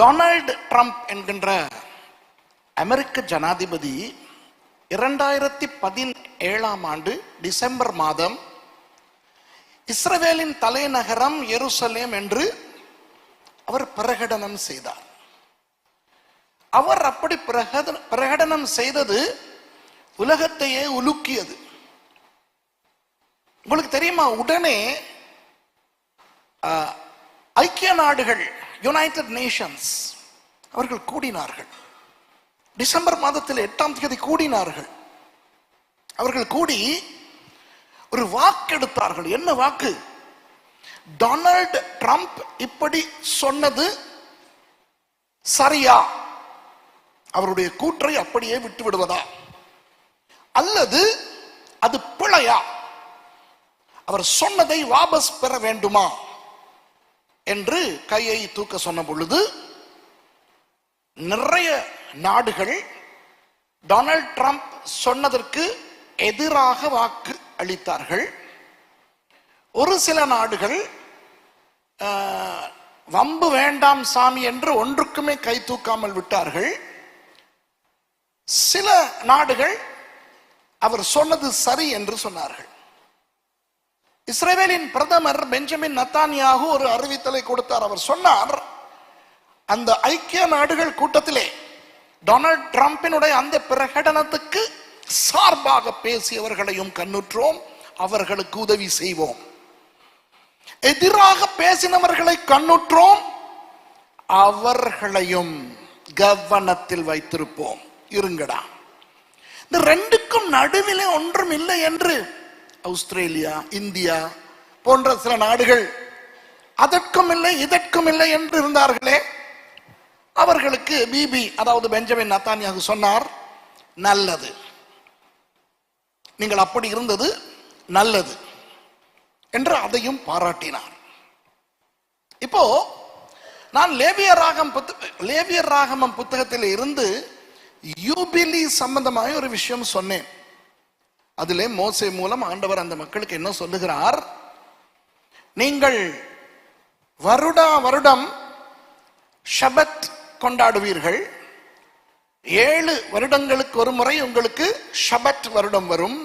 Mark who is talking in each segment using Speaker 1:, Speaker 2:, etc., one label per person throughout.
Speaker 1: Donald Trump என்கின்ற அமெரிக்க ஜனாதிபதி இரண்டாயிரத்தி பதினேழாம் ஆண்டு டிசம்பர் மாதம் இஸ்ரவேலின் தலைநகரம் எருசலேம் என்று அவர் பிரகடனம் செய்தார். அவர் அப்படி பிரகடனம் செய்தது உலகத்தையே உலுக்கியது. உங்களுக்கு தெரியுமா? உடனே ஆஹ், ஐக்கிய நாடுகள் யுனைடெட் நேஷன்ஸ் அவர்கள் கூடினார்கள். டிசம்பர் மாதத்தில் எட்டாம் தேதி கூடினார்கள். அவர்கள் கூடி ஒரு வாக்கு எடுத்தார்கள். என்ன வாக்கு? டொனால்டு ட்ரம்ப் இப்படி சொன்னது சரியா? அவருடைய கூற்றை அப்படியே விட்டு விடுவதா? அல்லது அது பிழையா? அவர் சொன்னதை வாபஸ் பெற வேண்டுமா? என்று கையை தூக்க சொன்ன பொழுது நிறைய நாடுகள் டொனால்ட் ட்ரம்ப் சொன்னதற்கு எதிராக வாக்கு அளித்தார்கள். ஒரு சில நாடுகள் வம்பு வேண்டாம் சாமி என்று ஒன்றுக்குமே கை தூக்காமல் விட்டார்கள். சில நாடுகள் அவர் சொன்னது சரி என்று சொன்னார்கள். இஸ்ரேலின் பிரதமர் பெஞ்சமின் நத்தானியாகு ஒரு அறிவித்தலை கொடுத்தார். அவர் சொன்னார் அந்த ஐக்கிய நாடுகள் கூட்டத்திலே டொனால்ட் டிரம்பினுடைய அந்த பிரகடனத்துக்கு சார்பாக பேசியவர்களையும் கண்ணுற்றோம் அவர்களுக்கு உதவி செய்வோம். எதிராக பேசினவர்களை கண்ணுற்றோம் அவர்களையும் கவனத்தில் வைத்திருப்போம். இருங்கடா. இந்த ரெண்டுக்கும் நடுவிலே ஒன்றும் இல்லை என்று ஆஸ்திரேலியா இந்தியா போன்ற சில நாடுகள் அதற்கும் இல்லை இதற்கும் இல்லை என்று இருந்தார்களே. அவர்களுக்கு பிபி அதாவது பெஞ்சமின் நத்தானியாக சொன்னார் நல்லது. நீங்கள் அப்படி இருந்தது நல்லது என்று அதையும் பாராட்டினார். இப்போ நான் லேவியர் ராகம் லேவியர் ராகமம் புத்தகத்தில் இருந்து யூபிலி சம்பந்தமாக ஒரு விஷயம் சொன்னேன். அதிலே மோசே மூலம் ஆண்டவர் அந்த மக்களுக்கு என்ன சொல்லுகிறார்? நீங்கள் வருடா வருடம் ஷபத் கொண்டாடுவீர்கள். ஏழு வருடங்களுக்கு ஒரு முறை உங்களுக்கு ஷபத் வருடம் வரும்.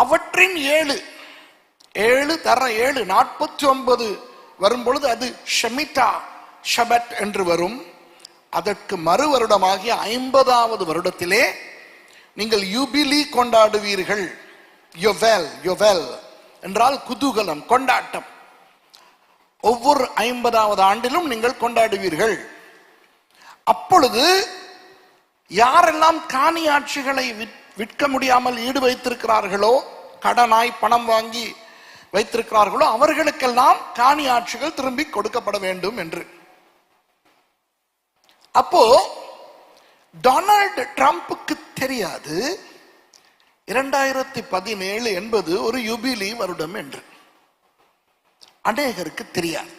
Speaker 1: அவற்றின் ஏழு ஏழு தர ஏழு நாற்பத்தி ஒன்பது வரும்பொழுது அது ஷமிட்டா ஷபத் என்று வரும். அதற்கு மறு வருடமாகிய ஐம்பதாவது வருடத்திலே நீங்கள் யூபிலி கொண்டாடுவீர்கள். யொவெல் யொவெல். என்றால் குதூகலம் கொண்டாட்டம். ஒவ்வொரு ஐம்பதாவது ஆண்டிலும் நீங்கள் கொண்டாடுவீர்கள். அப்பொழுது யாரெல்லாம் காணி ஆட்சிகளை விற்- விற்க முடியாமல் ஈடு வைத்திருக்கிறார்களோ கடனாய் பணம் வாங்கி வைத்திருக்கிறார்களோ அவர்களுக்கெல்லாம் காணி ஆட்சிகள் திரும்பி கொடுக்கப்பட வேண்டும் என்று. அப்போ டொனால்டு ட்ரம்ப்புக்கு தெரியாது. இரண்டாயிரத்தி பதினேழு என்பது ஒரு யுபிலி வருடம் என்று. அநேகருக்கு தெரியாது.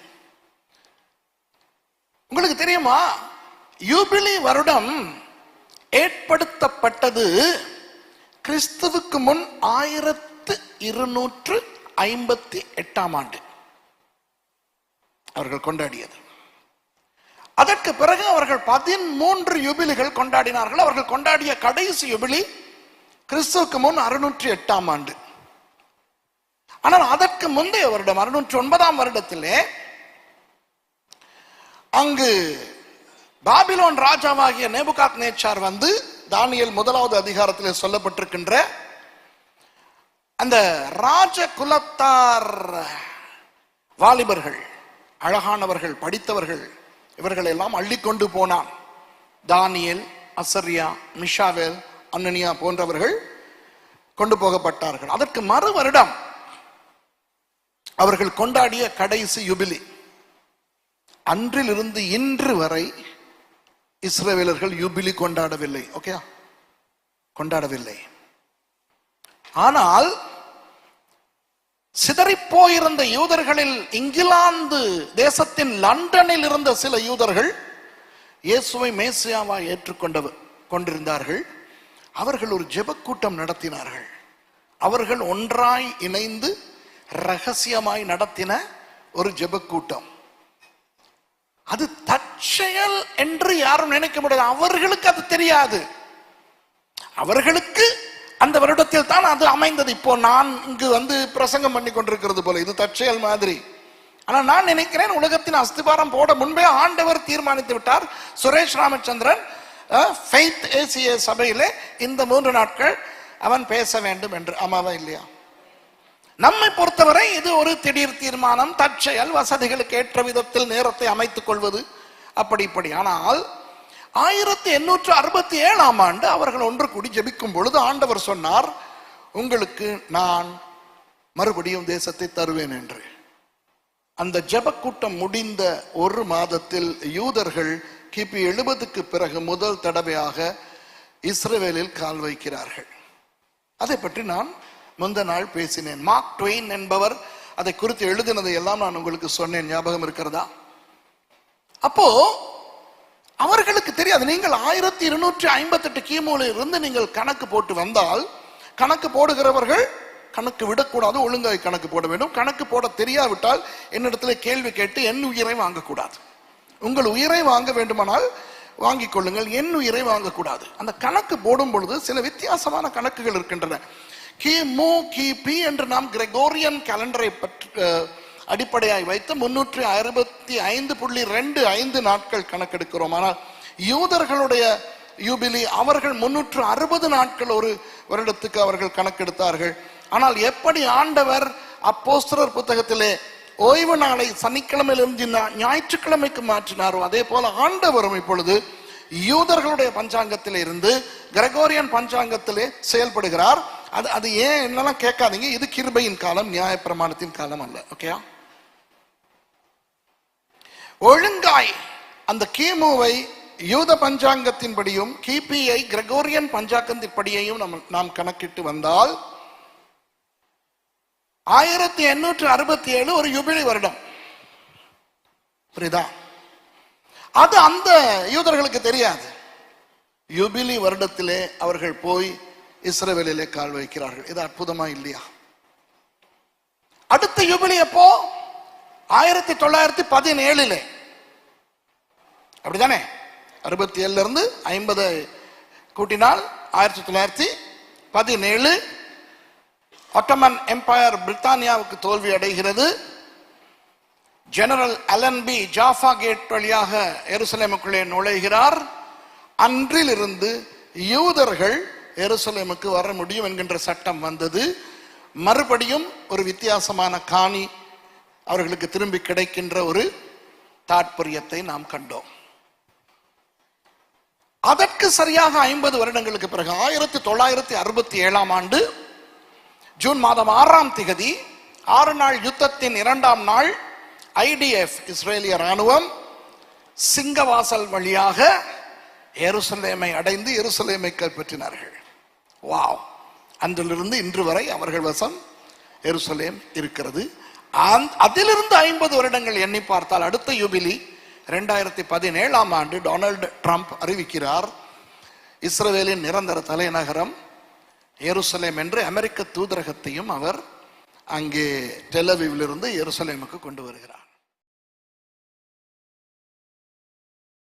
Speaker 1: உங்களுக்கு தெரியுமா? யூபிலி வருடம் ஏற்படுத்தப்பட்டது கிறிஸ்துவுக்கு முன் ஆயிரத்து இருநூற்று ஐம்பத்தி எட்டாம் ஆண்டு. அவர்கள் கொண்டாடியது. அதற்கு பிறகு அவர்கள் பதிமூன்று யுபிலிகள் கொண்டாடினார்கள். அவர்கள் கொண்டாடிய கடைசி யுபிலி கிறிஸ்துவுக்கு முன் அறுநூற்றி எட்டாம் ஆண்டு. ஆனால் அதற்கு முந்தைய வருடம் அறுநூற்றி ஒன்பதாம் வருடத்திலே அங்கு பாபிலோன் ராஜாவாகிய நேபுகாத் நேச்சார் வந்து தானியல் முதலாவது அதிகாரத்திலே சொல்லப்பட்டிருக்கின்ற அந்த ராஜ குலத்தார் வாலிபர்கள் அழகானவர்கள் படித்தவர்கள் இவர்கள் எல்லாம் அள்ளிக்கொண்டு போனான். தானியல் அசரியா மிஷாவேல் அன்னனியா போன்றவர்கள் கொண்டு போகப்பட்டார்கள். அதற்கு மறு வருடம் அவர்கள் கொண்டாடிய கடைசி யுபிலி. அன்றிலிருந்து இன்று வரை இஸ்ரேலர்கள் யுபிலி கொண்டாடவில்லை. ஓகே கொண்டாடவில்லை. ஆனால் சிதறிப்போயிருந்த யூதர்களில் இங்கிலாந்து தேசத்தின் லண்டனில் இருந்த சில யூதர்கள் இயேசுவை மேசியாவா ஏற்றுக்கொண்ட கொண்டிருந்தார்கள். அவர்கள் ஒரு ஜெபக்கூட்டம் நடத்தினார்கள். அவர்கள் ஒன்றாய் இணைந்து ரகசியமாய் நடத்தின ஒரு ஜெபக்கூட்டம். அது தற்செயல் என்று யாரும் நினைக்க முடியாது. அவர்களுக்கு அது தெரியாது. அவர்களுக்கு அந்த வருடத்தில் தான் அது அமைந்தது. இப்போ நான் இங்கு வந்து பிரசங்கம் பண்ணி கொண்டிருக்கிறது போல இது தற்செயல் மாதிரி. ஆனால் நான் நினைக்கிறேன் உலகத்தின் அஸ்திபாரம் போட முன்பே ஆண்டவர் தீர்மானித்து விட்டார். சுரேஷ் ராமச்சந்திரன் ஃபெய்த் ஏசிய சபையிலே இந்த மூன்று நாட்கள் அவன் பேச வேண்டும் என்று. ஆமாவா இல்லையா? நம்மை பொறுத்தவரை இது ஒரு திடீர் தீர்மானம் தற்செயல் வசதிகளுக்கு ஏற்ற விதத்தில் நேரத்தை அமைத்துக் கொள்வது. அப்படி இப்படி. ஆனால் ஆயிரத்தி எண்ணூற்று அறுபத்தி ஏழாம் ஆண்டு அவர்கள் ஒன்று கூடி ஜபிக்கும் பொழுது ஆண்டவர் சொன்னார் உங்களுக்கு நான் மறுபடியும் தேசத்தை தருவேன் என்று. அந்த ஜப கூட்டம் முடிந்த ஒரு மாதத்தில் யூதர்கள் கிபி எழுபதுக்கு பிறகு முதல் தடவையாக இஸ்ரேலில் கால் வைக்கிறார்கள். அதை பற்றி நான் முந்த நாள் பேசினேன். மார்க் ட்வெயின் என்பவர் அதை குறித்து எழுதினதை எல்லாம் நான் உங்களுக்கு சொன்னேன். ஞாபகம் இருக்கிறதா? அப்போ அவர்களுக்கு தெரியாது. நீங்கள் ஆயிரத்தி இருநூற்றி ஐம்பத்தி எட்டு கிமுல இருந்து நீங்கள் கணக்கு போட்டு வந்தால் கணக்கு போடுகிறவர்கள் கணக்கு விடக்கூடாது ஒழுங்காக கணக்கு போட வேண்டும். கணக்கு போட தெரியாவிட்டால் என்னிடத்துல கேள்வி கேட்டு என் உயிரை வாங்கக்கூடாது. உங்கள் உயிரை வாங்க வேண்டுமானால் வாங்கிக் கொள்ளுங்கள். என் உயிரை வாங்கக்கூடாது. அந்த கணக்கு போடும் பொழுது சில வித்தியாசமான கணக்குகள் இருக்கின்றன. கி மு கி பி என்று நாம் கிரெகோரியன் கேலண்டரை பற்றி அடிப்படையாய் வைத்து முன்னூற்றி அறுபத்தி ஐந்து புள்ளி ரெண்டு ஐந்து நாட்கள் கணக்கெடுக்கிறோம். ஆனால் யூதர்களுடைய யூபிலி அவர்கள் முன்னூற்று அறுபது நாட்கள் ஒரு வருடத்துக்கு அவர்கள் கணக்கெடுத்தார்கள். ஆனால் எப்படி ஆண்டவர் அப்போஸ்தரர் புத்தகத்திலே ஓய்வு நாளை சனிக்கிழமையிலிருந்து ஞாயிற்றுக்கிழமைக்கு மாற்றினாரோ அதே போல ஆண்டவரும் இப்பொழுது யூதர்களுடைய பஞ்சாங்கத்திலே இருந்து கிரகோரியன் பஞ்சாங்கத்திலே செயல்படுகிறார். அது அது ஏன் என்னெல்லாம் கேட்காதீங்க? இது கிருபையின் காலம் நியாயப்பிரமாணத்தின் காலம் அல்ல. ஓகேயா ஒழுங்காய் அந்த கிமுவை யூத பஞ்சாங்கத்தின்படியும் கிபிஐ கிரகோரியன் பஞ்சாங்கத்தின்படியையும் நம்ம நாம் கணக்கிட்டு வந்தால் ஆயிரத்தி எண்ணூற்று அறுபத்தி ஏழு ஒரு யுபிலி வருடம். புரியுதா? அது அந்த யூதர்களுக்கு தெரியாது. யுபிலி வருடத்திலே அவர்கள் போய் இஸ்ரவேலிலே கால் வைக்கிறார்கள். இது அற்புதமா இல்லையா? அடுத்த யுபிலி எப்போ? ஆயிரத்தி தொள்ளாயிரத்தி பதினேழுல. அப்படிதானே? அறுபத்தி ஏழுல இருந்து ஐம்பது கூட்டினால் ஆயிரத்தி தொள்ளாயிரத்தி பதினேழு. ஒட்டமன் எம்பையர் பிரித்தானியாவுக்கு தோல்வி அடைகிறது. General Allenby Jaffa gate வழியாக எருசலேமுக்குள்ளே நுழைகிறார். அன்றிலிருந்து யூதர்கள் எருசலேமுக்கு வர முடியும் என்கின்ற சட்டம் வந்தது. மறுபடியும் ஒரு வித்தியாசமான காணி அவர்களுக்கு திரும்பி கிடைக்கின்ற ஒரு தாற்பயத்தை நாம் கண்டோம். அதற்கு சரியாக ஐம்பது வருடங்களுக்கு பிறகு ஆயிரத்தி தொள்ளாயிரத்தி அறுபத்தி ஏழாம் ஆண்டு ஜூன் மாதம் ஆறாம் திகதி ஆறு நாள் யுத்தத்தின் இரண்டாம் நாள் ஐடிஎஃப் இஸ்ரேலிய ராணுவம் சிங்கவாசல் வழியாக எருசலேமை அடைந்து எருசலேமை கைப்பற்றினார்கள். வாவ்! அன்றிலிருந்து இன்று வரை அவர்கள் வசம் எருசலேம் இருக்கிறது. அதிலிருந்து ஐம்பது வருடங்கள் எண்ணி பார்த்தால் அடுத்த யுபிலி ரெண்டாயிரத்தி பதினேழாம் ஆண்டு டொனால்டு ட்ரம்ப் அறிவிக்கிறார் இஸ்ரேலின் நிரந்தர தலைநகரம் எருசலேம் என்று அமெரிக்க தூதரகத்தையும் அவர் அங்கே டெலவிவிலிருந்து எருசலேமுக்கு கொண்டு வருகிறார்.